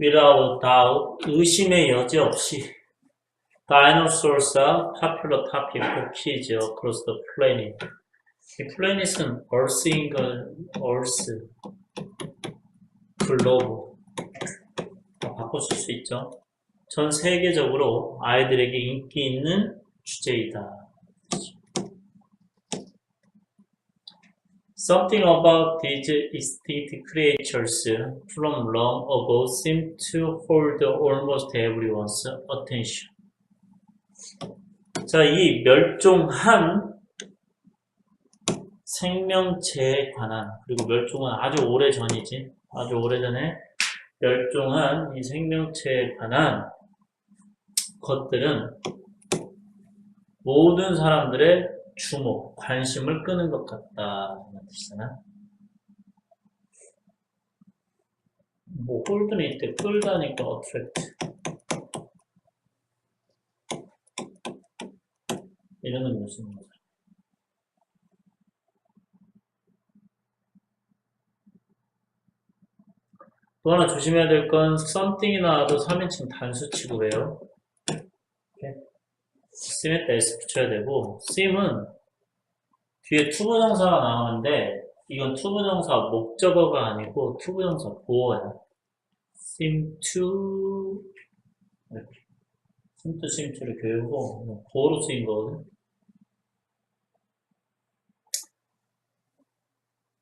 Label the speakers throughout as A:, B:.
A: without doubt, 의심의 여지 없이 dinosaurs are popular topic for kids across the planet. 이 플래닛은 earth인 걸 earth, 글로브 다 바꿔 쓸수 있죠. 전 세계적으로 아이들에게 인기 있는 주제이다. Something about these extinct creatures from long ago seemed to hold almost everyone's attention. 자, 이 멸종한 생명체에 관한, 그리고 멸종은 아주 오래 전이지, 아주 오래 전에 멸종한 이 생명체에 관한 것들은 모든 사람들의 주목, 관심을 끄는 것 같다. 이런 뜻이잖아. 뭐, 홀드는 이때 끌다니까 attract. 이런 건 무슨 거야? 또 하나 조심해야 될 건 something이 나와도 3인칭 단수치고예요. Sim에다 s 붙여야 되고 sim은 뒤에 투부 정사가 나오는데 이건 투부 정사 목적어가 아니고 투부 정사 보어야. seem to 이렇게 seem to seem to를 교육고 보어로 쓰인 거거든.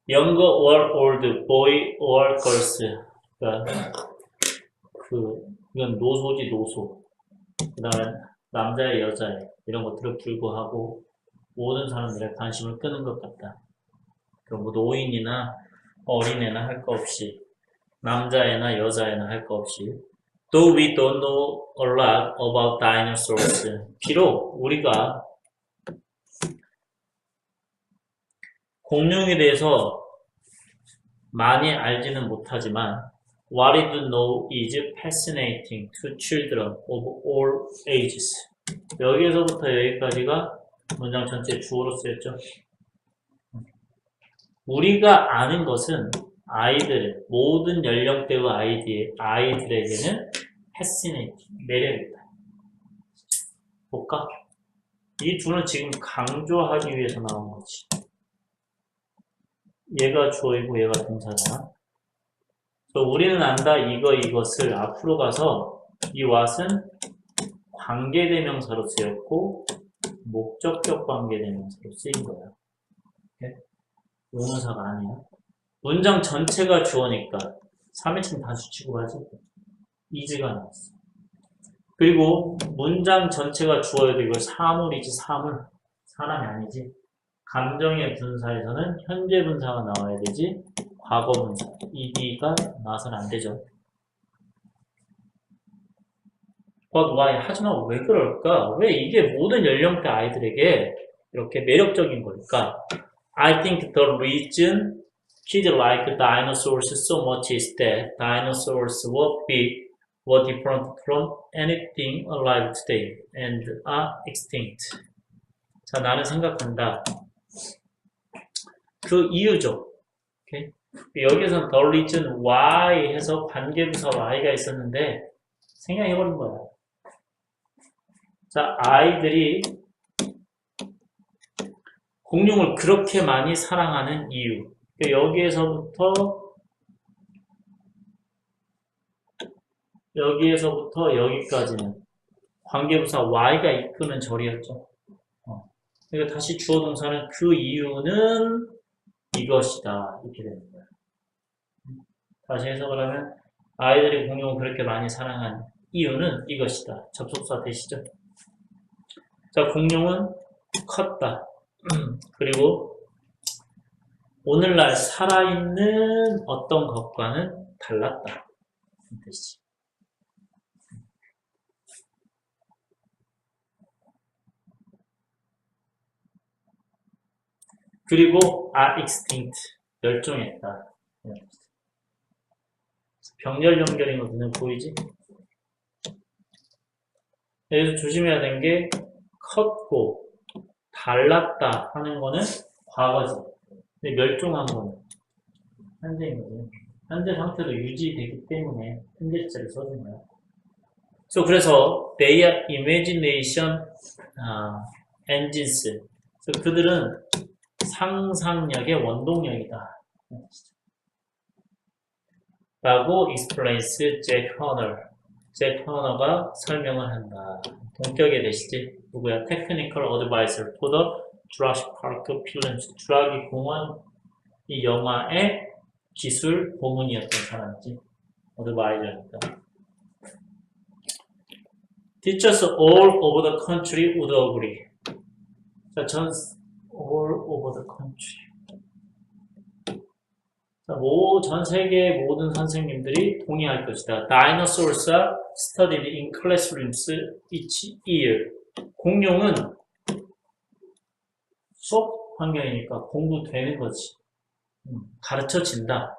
A: younger or old, boy or girls. 그러니까 그 이건 노소지 노소. 그 다음에 남자애 여자애 이런 것들을 불구하고 모든 사람들의 관심을 끄는 것 같다. 그뭐 노인이나 어린애나 할거 없이 남자애나 여자애나 할거 없이 Though we don't know a lot about dinosaurs 비록 우리가 공룡에 대해서 많이 알지는 못하지만 What do know is fascinating to children of all ages. 여기에서부터 여기까지가 문장 전체 주어로 쓰였죠. 우리가 아는 것은 아이들, 모든 연령대의 아이들, 아이들에게는 fascinating, 매력이다. 볼까? 이 둘은 지금 강조하기 위해서 나온 거지. 얘가 주어이고 얘가 동사잖아. 우리는 안다 이거 이것을 앞으로 가서 이 what은 관계대명사로 쓰였고 목적격 관계대명사로 쓰인 거야. 용어사가 아니야. 문장 전체가 주어니까 3인칭 단수치고 가지. 이즈가 나왔어. 그리고 문장 전체가 주어야도 이걸 사물이지 사물. 사람이 아니지. 감정의 분사에서는 현재 분사가 나와야 되지. 과거 분사, ed가 나와서는 안 되죠. But why? 하지만 왜 그럴까? 왜 이게 모든 연령대 아이들에게 이렇게 매력적인 걸까? I think the reason kids like dinosaurs so much is that dinosaurs were big, were different from anything alive today, and are extinct. 자, 나는 생각한다. 그 이유죠. 오케이? 여기서는 the reason why 해서 관계부사 y가 있었는데 생략해버린 거야. 자, 아이들이 공룡을 그렇게 많이 사랑하는 이유. 여기에서부터 여기에서부터 여기까지는 관계부사 y가 이끄는 절이었죠. 어. 그러니까 다시 주어 동사는 그 이유는 이것이다 이렇게 거야. 다시 해석을 하면 아이들이 공룡을 그렇게 많이 사랑한 이유는 이것이다. 접속사 되시죠? 자, 공룡은 컸다. 그리고 오늘날 살아있는 어떤 것과는 달랐다. 뜻이지. 그리고 are extinct, 멸종했다. 병렬 연결인 거 눈에 보이지? 여기서 조심해야 되는 게 컸고 달랐다 하는 거는 과거지. 근데 멸종한 거는 현재인 거지. 현재 상태도 유지되기 때문에 현재체를 써준 거야. So, 그래서 they are imagination 아, engines. 그래서 그들은 상상력의 원동력이다. 라고 explains 잭 허너. 잭 허너가 설명을 한다. 동격에 되시지? 누구야? Technical Advisor to the Jurassic Park Films. 주라기 공원 이 영화의 기술 고문이었던 사람이지. 어드바이저니까. Teachers all over the country would agree. 자, 전 all over the country. 자, 모, 전 세계 모든 선생님들이 동의할 것이다. Dinosaurs are studied in classrooms each year. 공룡은 수업 환경이니까 공부되는 거지. 음, 가르쳐진다.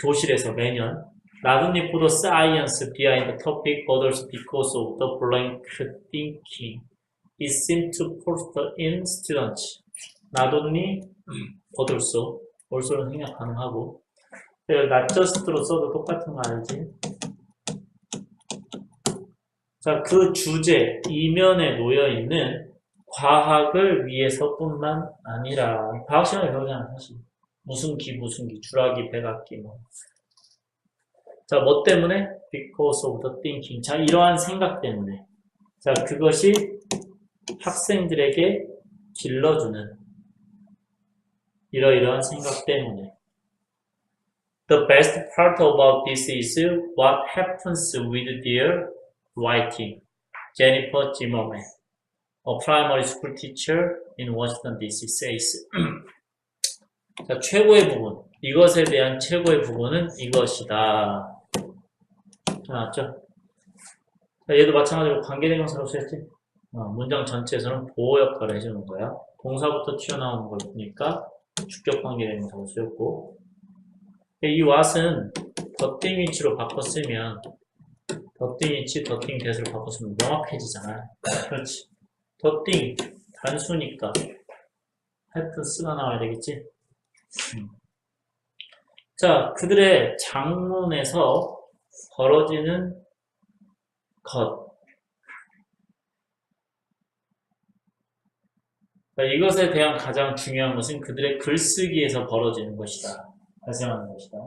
A: 교실에서 매년. For the science behind the topic, also because of the blank thinking it seems to foster in students. Not only, but also는 생략 가능하고. just로 써도 똑같은 거 알지? 자, 그 주제, 이면에 놓여 있는 과학을 위해서뿐만 아니라, 과학 시간에 배우잖아, 사실. 무슨 기, 무슨 기, 주라기, 백악기, 뭐. 자, 뭐 때문에? Because of the thinking. 자, 이러한 생각 때문에. 자, 그것이 학생들에게 길러주는 이러이러한 생각 때문에. The best part about this is what happens with their writing. Jennifer Zimmerman, a primary school teacher in Washington DC says. 자, 최고의 부분. 이것에 대한 최고의 부분은 이것이다. 나왔죠? 자, 얘도 마찬가지로 관계대명사로 쓰였지? 어, 문장 전체에서는 보호 역할을 해주는 거야. 동사부터 튀어나오는 걸 보니까 주격 관계대명사로 쓰였고 이 what은 더띵 위치로 바꿨으면 더띵 위치, 더띵 대수로 바꿨으면 명확해지잖아. 그렇지. 더띵 단수니까 happens가 나와야 되겠지? 음. 자, 그들의 장문에서 벌어지는 것. 이것에 대한 가장 중요한 것은 그들의 글쓰기에서 벌어지는 것이다. 발생하는 것이다.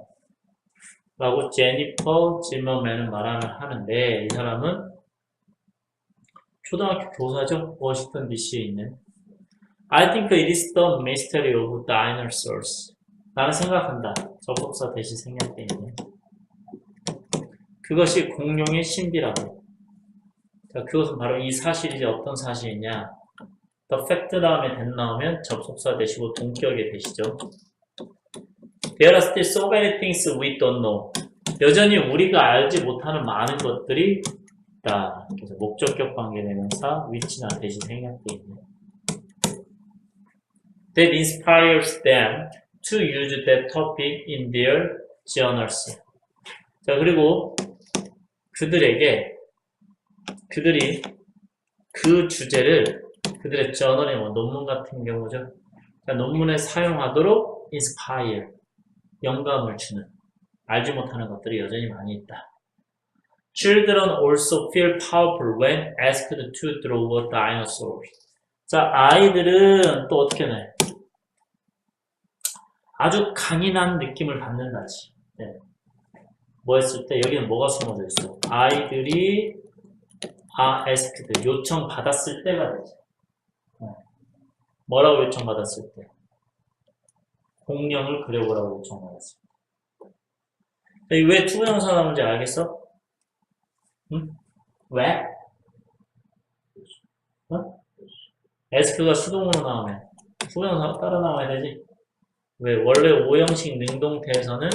A: 라고 제니퍼 지머맨은 말을 하는데 이 사람은 초등학교 교사죠. 워싱턴 DC에 있는 I think it is the mystery of dinosaurs. 나는 생각한다. 접속사 대신 생략돼 있네. 그것이 공룡의 신비라고. 자, 그것은 바로 이 사실이 어떤 사실이냐. The fact 다음에 된 나오면 접속사 되시고 동격에 되시죠. There are still so many things we don't know. 여전히 우리가 알지 못하는 많은 것들이 있다. 그래서 목적격 관계대명사 위치나 대신 생략돼 있네. That inspires them to use that topic in their journals. 자, 그리고 그들에게 그들이 그 주제를 그들의 저널의 뭐 논문 같은 경우죠. 자, 논문에 사용하도록 inspire 영감을 주는 알지 못하는 것들이 여전히 많이 있다. Children also feel powerful when asked to draw a dinosaur. 자, 아이들은 또 어떻게 내? 아주 강인한 느낌을 받는다지. 네. 뭐 했을 때 여기는 뭐가 숨어져 있어? 아이들이 아 asked 요청 받았을 때가 되죠. 네. 뭐라고 요청 받았을 때? 공룡을 그려보라고 요청 받았을 때. 왜 투부정사 나오는지 알겠어? 응? 왜? 어? ask가 수동으로 나오면 투부정사가 따로 나와야 되지. 왜? 원래 오형식 능동태에서는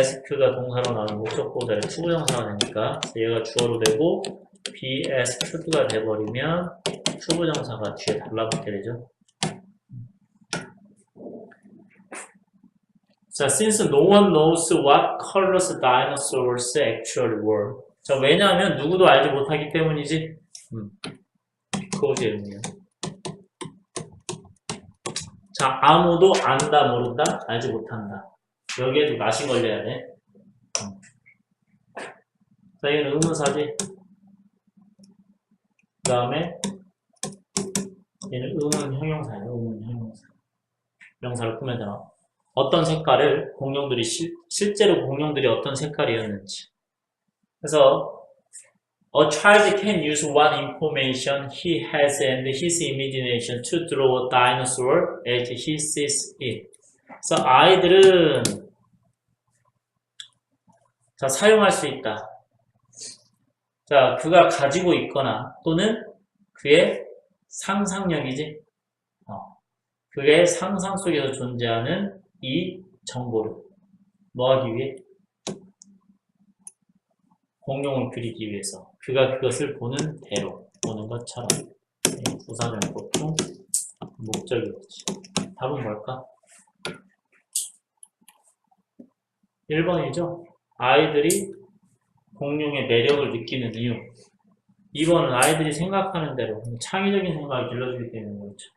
A: ask가 동사로 나오는 목적보다를 투부정사가 되니까 얘가 주어로 되고 be asked가 돼버리면 투부정사가 뒤에 달라붙게 되죠. 자, since no one knows what colors dinosaurs actually were. 자, 왜냐하면 누구도 알지 못하기 때문이지. 음, 그거지 의미야. 자, 아무도 안다, 모른다, 알지 못한다. 여기에도 낫이 걸려야 돼. 음. 자, 이건 의문사지. 그 다음에 얘는 의문 형용사예요. 의문 형용사. 명사를 꾸면 되나? 어떤 색깔을 공룡들이 실, 실제로 공룡들이 어떤 색깔이었는지. 그래서 A child can use what information he has and his imagination to draw a dinosaur as he sees it. 그래서 아이들은 자 사용할 수 있다. 자 그가 가지고 있거나 또는 그의 상상력이지. 어, 그의 상상 속에서 존재하는 이 정보를 뭐 하기 위해? 공룡을 그리기 위해서 그가 그것을 보는 대로 보는 것처럼 이 부사는 보통 목적이겠지. 답은 뭘까? 1번이죠. 아이들이 공룡의 매력을 느끼는 이유. 2번은 아이들이 생각하는 대로 창의적인 생각을 길러주기 때문에 그렇죠.